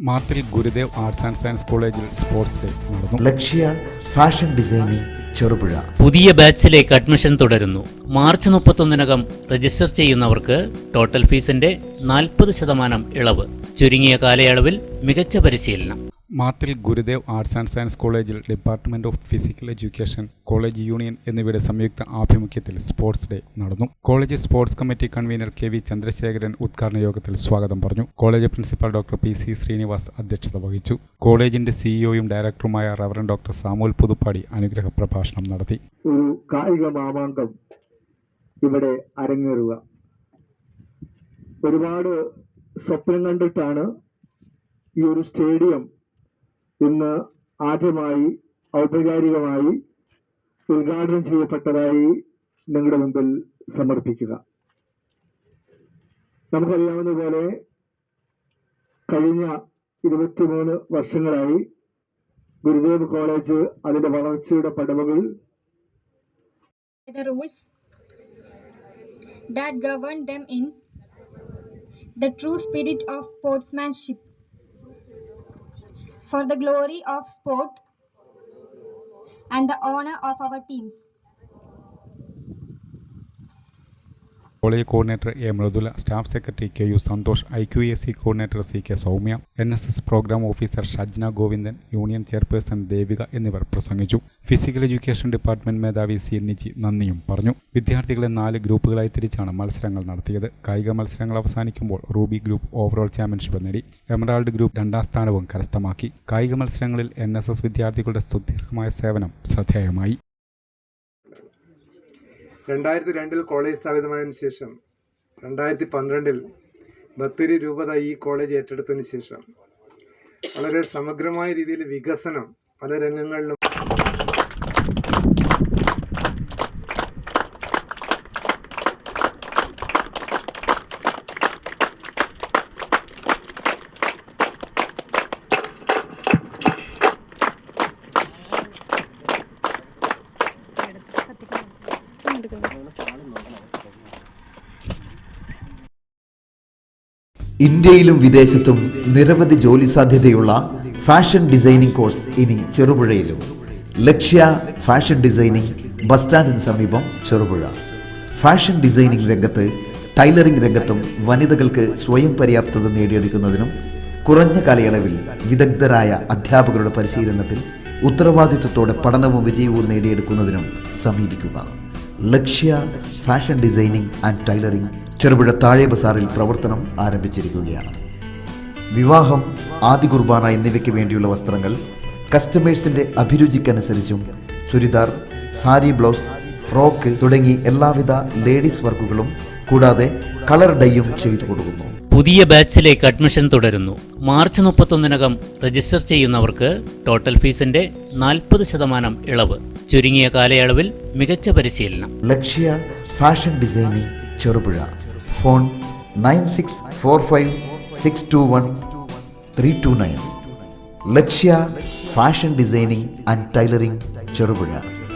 Mathil Gurudev arts and science കോളേജിൽ sports day നടന്നു. Lakshya fashion designing Cherupuzha. പുതിയ ബാച്ചിലേക്ക് അഡ്മിഷൻ തുടരുന്നു. മാർച്ച് മുപ്പത്തൊന്നിനകം രജിസ്റ്റർ ചെയ്യുന്നവർക്ക് ടോട്ടൽ ഫീസിന്റെ നാൽപ്പത് ശതമാനം ഇളവ്. ചുരുങ്ങിയ കാലയളവിൽ മികച്ച പരിശീലനം. Mathil Gurudev arts and science കോളേജിൽ department of physical education college union എന്നിവയുടെ സംയുക്ത ആഭിമുഖ്യത്തിൽ സ്പോർട്സ് ഡേ നടന്നു. College sports committee convener K V Chandrasekharan ഉദ്ഘാടന യോഗത്തിൽ സ്വാഗതം പറഞ്ഞു. College principal doctor P C Srinivas അധ്യക്ഷത വഹിച്ചു. കോളേജിന്റെ സിഇഒയും ഡയറക്ടറുമായ റവറൻ ഡോക്ടർ സാമൂൽ പുതുപ്പാടി അനുഗ്രഹ പ്രഭാഷണം നടത്തി. ഒരു കായിക മാമാങ്കം ഇവിടെ അരങ്ങേറുക. ഒരുപാട് സ്വപ്നം കണ്ടിട്ടാണ് ഈ ഒരു സ്റ്റേഡിയം ഇന്ന് ആദ്യമായി ഔപചാരികമായി ഉദ്ഘാടനം ചെയ്യപ്പെട്ടതായി നിങ്ങളുടെ മുമ്പിൽ സമർപ്പിക്കുക. നമുക്കറിയാവുന്ന പോലെ കഴിഞ്ഞ ഇരുപത്തിമൂന്ന് വർഷങ്ങളായി ഗുരുദേവ് കോളേജ് അതിന്റെ വളർച്ചയുടെ പടവുകൾ the rules that govern them in the true spirit for the glory of sport and the honor of our teams. College coordinator A Mridula staff secretary K U Santhosh I Q A C coordinator C K Soumya N S S programme officer Shajna Govindan union chairperson Devika എന്നിവർ പ്രസംഗിച്ചു. Physical education department മേധാവി C Niji നന്ദിയും പറഞ്ഞു. വിദ്യാർത്ഥികളെ നാല് ഗ്രൂപ്പുകളായി തിരിച്ചാണ് മത്സരങ്ങൾ നടത്തിയത്. കായിക മത്സരങ്ങൾ അവസാനിക്കുമ്പോൾ റൂബി ഗ്രൂപ്പ് ഓവറോൾ ചാമ്പ്യൻഷിപ്പ് നേടി. എമറാൾഡ് ഗ്രൂപ്പ് രണ്ടാം സ്ഥാനവും കരസ്ഥമാക്കി. കായിക മത്സരങ്ങളിൽ എൻ എസ് എസ് വിദ്യാർത്ഥികളുടെ സുദീർഘമായ സേവനം ശ്രദ്ധേയമായി. രണ്ടായിരത്തി രണ്ടിൽ കോളേജ് സ്ഥാപിതമായതിനു ശേഷം രണ്ടായിരത്തി പന്ത്രണ്ടിൽ ബത്തേരി രൂപത ഈ കോളേജ് ഏറ്റെടുത്തതിന് ശേഷം. വളരെ സമഗ്രമായ രീതിയിൽ വികസനം പല രംഗങ്ങളിലും ഇന്ത്യയിലും വിദേശത്തും നിരവധി ജോലി സാധ്യതയുള്ള ഫാഷൻ ഡിസൈനിംഗ് കോഴ്സ് ഇനി ചെറുപുഴയിലും. ലക്ഷ്യ ഫാഷൻ ഡിസൈനിംഗ് ബസ് സ്റ്റാൻഡിന് സമീപം ചെറുപുഴ. ഫാഷൻ ഡിസൈനിംഗ് രംഗത്ത് ടൈലറിംഗ് രംഗത്തും വനിതകൾക്ക് സ്വയം പര്യാപ്തത നേടിയെടുക്കുന്നതിനും കുറഞ്ഞ കാലയളവിൽ വിദഗ്ധരായ അധ്യാപകരുടെ പരിശീലനത്തിൽ ഉത്തരവാദിത്വത്തോടെ പഠനവും വിജയവും നേടിയെടുക്കുന്നതിനും സമീപിക്കുക. Lakshya fashion designing and tailoring Cherupuzha താഴെ ബസാറിൽ പ്രവർത്തനം ആരംഭിച്ചിരിക്കുകയാണ്. വിവാഹം ആദി കുർബാന എന്നിവയ്ക്ക് വേണ്ടിയുള്ള വസ്ത്രങ്ങൾ കസ്റ്റമേഴ്സിന്റെ അഭിരുചിക്കനുസരിച്ചും ചുരിദാർ സാരി ബ്ലൗസ് ഫ്രോക്ക് തുടങ്ങി എല്ലാവിധ ലേഡീസ് വർക്കുകളും കൂടാതെ കളർ ഡൈയും ചെയ്തു കൊടുക്കുന്നു. പുതിയ ബാച്ചിലേക്ക് അഡ്മിഷൻ തുടരുന്നു. മാർച്ച് മുപ്പത്തൊന്നിനകം രജിസ്റ്റർ ചെയ്യുന്നവർക്ക് ടോട്ടൽ ഫീസിന്റെ നാൽപ്പത് ശതമാനം ഇളവ്. ചുരുങ്ങിയ കാലയളവിൽ മികച്ച പരിശീലനം. Lakshya fashion designing Cherupuzha. Phone nine six four five six two one three two nine. Lakshya fashion designing and tailoring Cherupuzha.